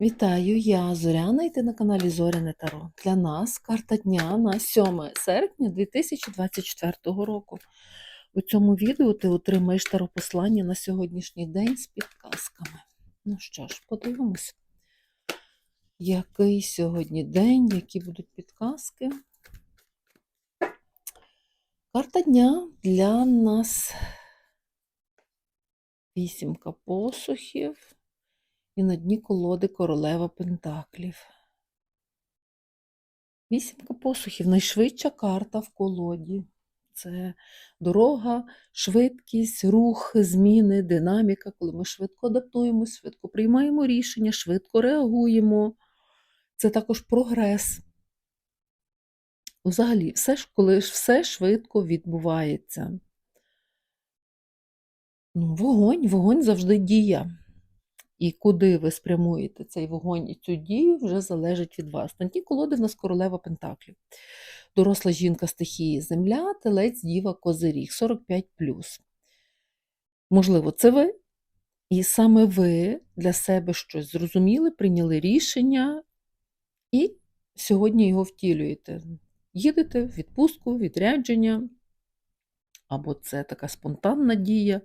Вітаю, я Зоряна, і ти на каналі Зоряне Таро. Для нас карта дня на 7 серпня 2024 року. У цьому відео ти отримаєш таропослання на сьогоднішній день з підказками. Ну що ж, подивимось, який сьогодні день, які будуть підказки. Карта дня для нас вісімка посухів. І на дні колоди королева Пентаклів. Вісімка посухів найшвидша карта в колоді. Це дорога, швидкість, рух, зміни, динаміка, коли ми швидко адаптуємося, швидко приймаємо рішення, швидко реагуємо. Це також прогрес. Взагалі, все, коли все швидко відбувається. Ну, вогонь, вогонь завжди дія. І куди ви спрямуєте цей вогонь і цю дію, вже залежить від вас. На колоди в нас королева Пентаклів. Доросла жінка стихії Земля, телець, діва, козиріг, 45. Можливо, це ви. І саме ви для себе щось зрозуміли, прийняли рішення і сьогодні його втілюєте. Їдете в відпустку, відрядження, або це така спонтанна дія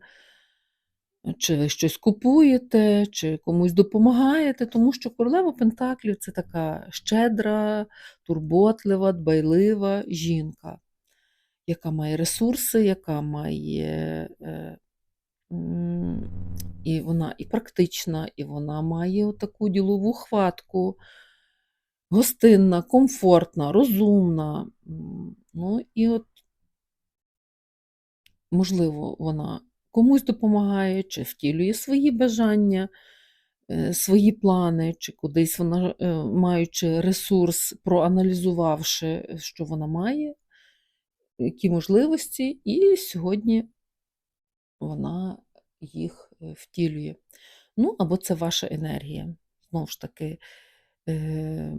чи ви щось купуєте, чи комусь допомагаєте, тому що королева Пентаклів це така щедра, турботлива, дбайлива жінка, яка має ресурси, яка має. е, І вона і практична, і вона має таку ділову хватку, гостинна, комфортна, розумна. Ну і от, можливо, вона комусь допомагає, чи втілює свої бажання, е, свої плани, чи кудись вона, е, маючи ресурс, проаналізувавши, що вона має, які можливості, і сьогодні вона їх е, втілює. Ну, або це ваша енергія. Знову ж таки, е,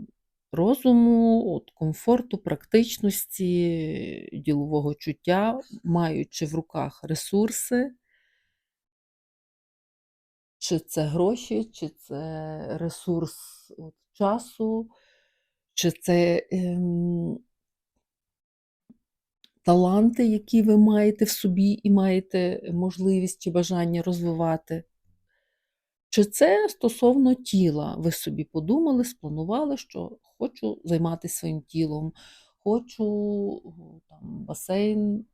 розуму, от, комфорту, практичності, ділового чуття, маючи в руках ресурси, чи це гроші, чи це ресурс от, часу, чи це ем, таланти, які ви маєте в собі і маєте можливість чи бажання розвивати. Чи це стосовно тіла? Ви собі подумали, спланували, що хочу займатися своїм тілом, хочу там, басейн,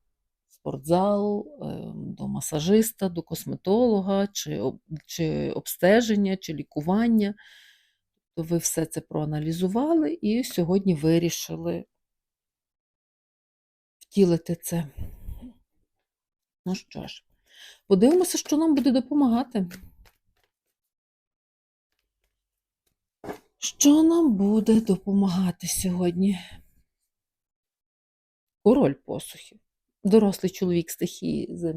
спортзал, ем, до масажиста, до косметолога, чи, чи обстеження, чи лікування. То ви все це проаналізували і сьогодні вирішили втілити це. Ну що ж, подивимося, що нам буде допомагати. Що нам буде допомагати сьогодні? Король посухів. Дорослий чоловік стихії е,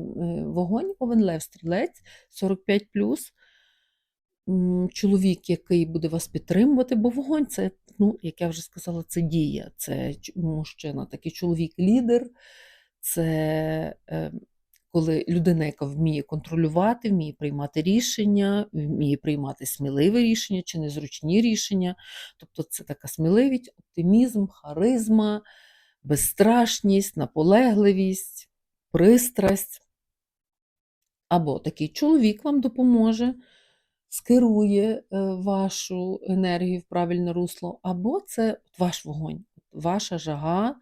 вогонь, овен лев стрілець 45 Чоловік, який буде вас підтримувати, бо вогонь це, ну, як я вже сказала, це дія, це мужчина, такий чоловік-лідер, це е, коли людина, яка вміє контролювати, вміє приймати рішення, вміє приймати сміливі рішення чи незручні рішення. Тобто це така сміливість, оптимізм, харизма, безстрашність, наполегливість, пристрасть. Або такий чоловік вам допоможе, скерує е, вашу енергію в правильне русло, або це ваш вогонь, ваша жага.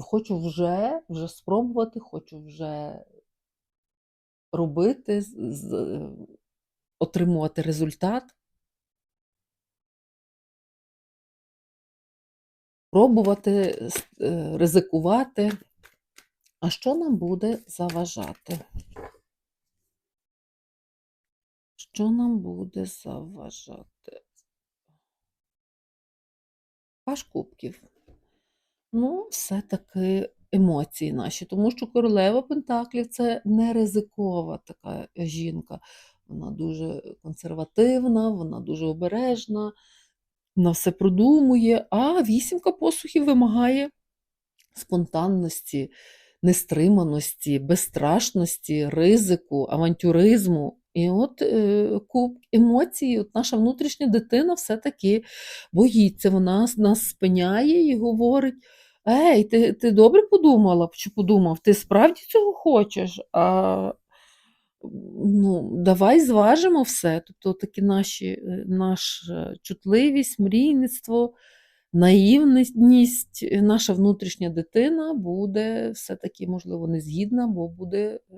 Хочу вже, вже спробувати, хочу вже робити, е, отримувати результат, пробувати, е, ризикувати. А що нам буде заважати? Що нам буде заважати? Паш кубків. Ну, все-таки емоції наші, тому що королева Пентаклів це не ризикова така жінка. Вона дуже консервативна, вона дуже обережна, вона все продумує, а вісімка посухів вимагає спонтанності, нестриманості, безстрашності, ризику, авантюризму. І от е, куб емоцій, от наша внутрішня дитина все-таки боїться, вона нас спиняє і говорить: Ей, ти, ти добре подумала чи подумав, ти справді цього хочеш? А, ну, давай зважимо все. Тобто такі наші, е, наша чутливість, мрійництво, наївність, е, наша внутрішня дитина буде все-таки, можливо, не згідна, бо буде е,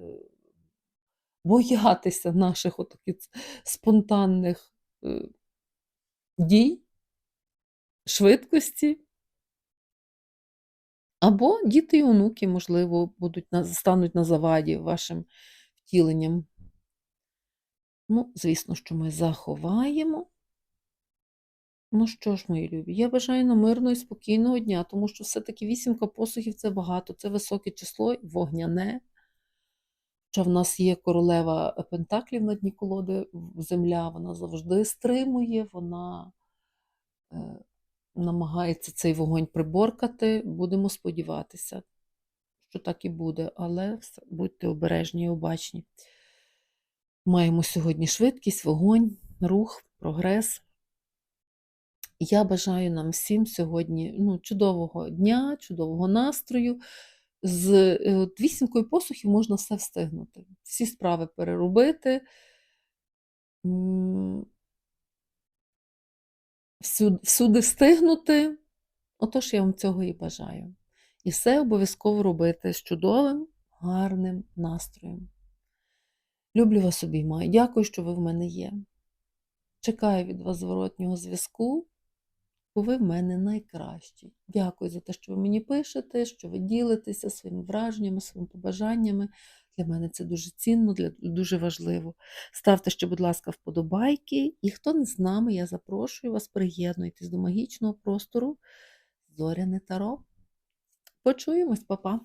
боятися наших отаких спонтанних е, дій, швидкості. Або діти і онуки, можливо, будуть стануть на заваді вашим втіленням. Ну, звісно, що ми заховаємо. Ну що ж, мої любі, я бажаю нам мирного і спокійного дня, тому що все-таки вісімка посухів це багато, це високе число, вогняне. Хоча в нас є королева Пентаклів на дні колоди, земля, вона завжди стримує, вона е, намагається цей вогонь приборкати. Будемо сподіватися, що так і буде, але будьте обережні і обачні. Маємо сьогодні швидкість, вогонь, рух, прогрес. Я бажаю нам всім сьогодні ну, чудового дня, чудового настрою. З е, вісімкою посухів можна все встигнути, всі справи переробити, всюди встигнути. Отож, я вам цього і бажаю. І все обов'язково робити з чудовим, гарним настроєм. Люблю вас обіймаю. Дякую, що ви в мене є. Чекаю від вас зворотнього зв'язку, бо ви в мене найкращі. Дякую за те, що ви мені пишете, що ви ділитеся своїми враженнями, своїми побажаннями. Для мене це дуже цінно, для, дуже важливо. Ставте ще, будь ласка, вподобайки. І хто не з нами, я запрошую вас, приєднуйтесь до магічного простору Зоряне Таро. Почуємось, па-па!